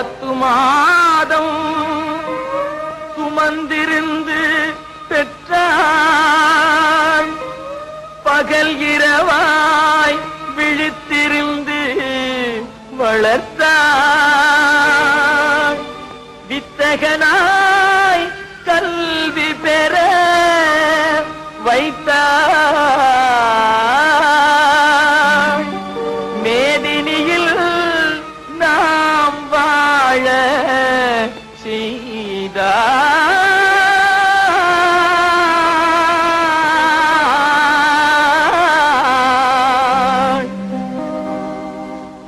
பத்து மாதம் சுமந்திருந்து பெற்றாள் பகல் இரவாய் விழித்திருந்து வளர்த்தாள் வித்தகனா செய்தாள்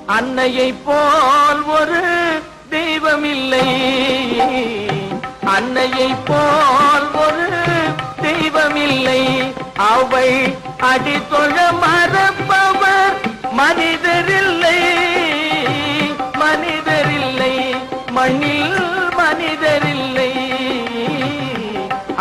அன்னையை போல் ஒரு தெய்வம் இல்லை அன்னையை போல் ஒரு தெய்வம் இல்லை அவள் அடித்தொழ மறப்பவர் மனிதரில்லை. மனிதரில்லை. மண்ணில் மனிதரில்லை.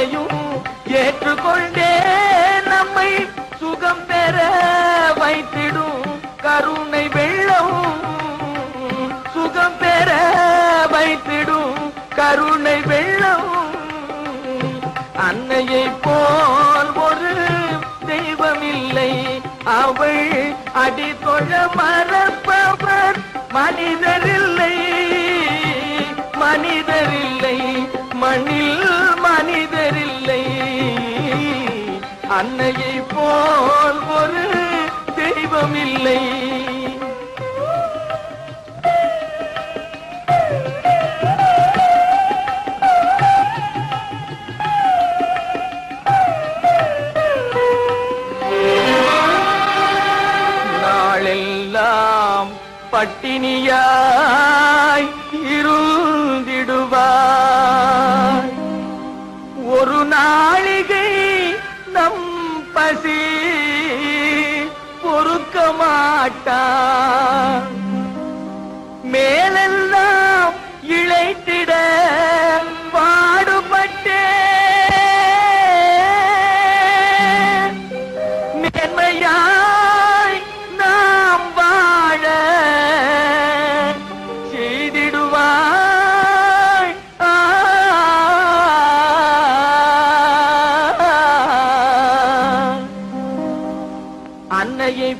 அனைத்தையும் ஏற்றுக்கொண்டே நம்மை சுகம் பெற வைத்திடும் கருணை வெள்ளம். சுகம் பெற வைத்திடும் கருணை வெள்ளம். அன்னையை போல் ஒரு தெய்வமில்லை. அவள் அடி தொழ மறப்பவர் மனிதரில்லை. மனிதரில்லை மண்ணில் அன்னையை போல் ஒரு தெய்வம் இல்லை நாளெல்லாம் பட்டினியா பசி பொறுக்க மாட்டா. மேலெல்லாம் இழைத்திட பாடுபட்டே. மேன்மையாய்